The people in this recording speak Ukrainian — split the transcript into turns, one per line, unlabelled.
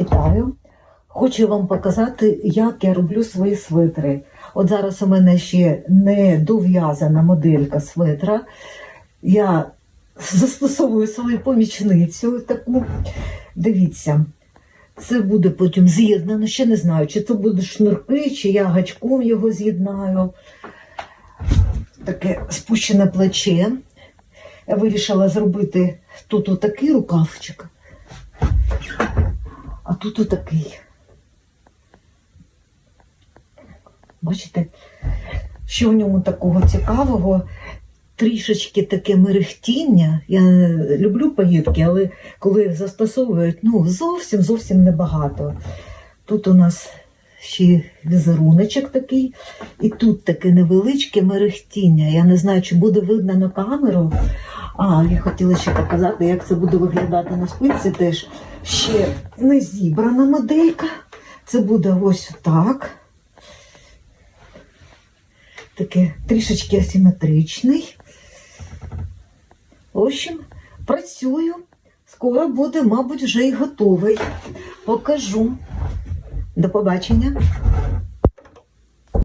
Вітаю! Хочу вам показати, як я роблю свої свитри. От зараз у мене ще не дов'язана моделька свитра. Я застосовую свою помічницю таку. Дивіться, це буде потім з'єднано. Ще не знаю, чи це будуть шнурки, чи я гачком його з'єднаю. Таке спущене плече. Я вирішила зробити тут отакий рукавчик, а тут отакий. Бачите, що в ньому такого цікавого? Трішечки таке мерехтіння. Я люблю паєтки, але коли їх застосовують, ну зовсім зовсім небагато. Тут у нас ще візеруночок такий, і тут таке невеличке мерехтіння. Я не знаю, чи буде видно на камеру. А, я хотіла ще показати, як це буде виглядати на спинці. Теж ще не зібрана моделька. Це буде ось так. Таке трішечки асиметричний. В общем, працюю. Скоро буде, мабуть, вже і готовий. Покажу. До побачення.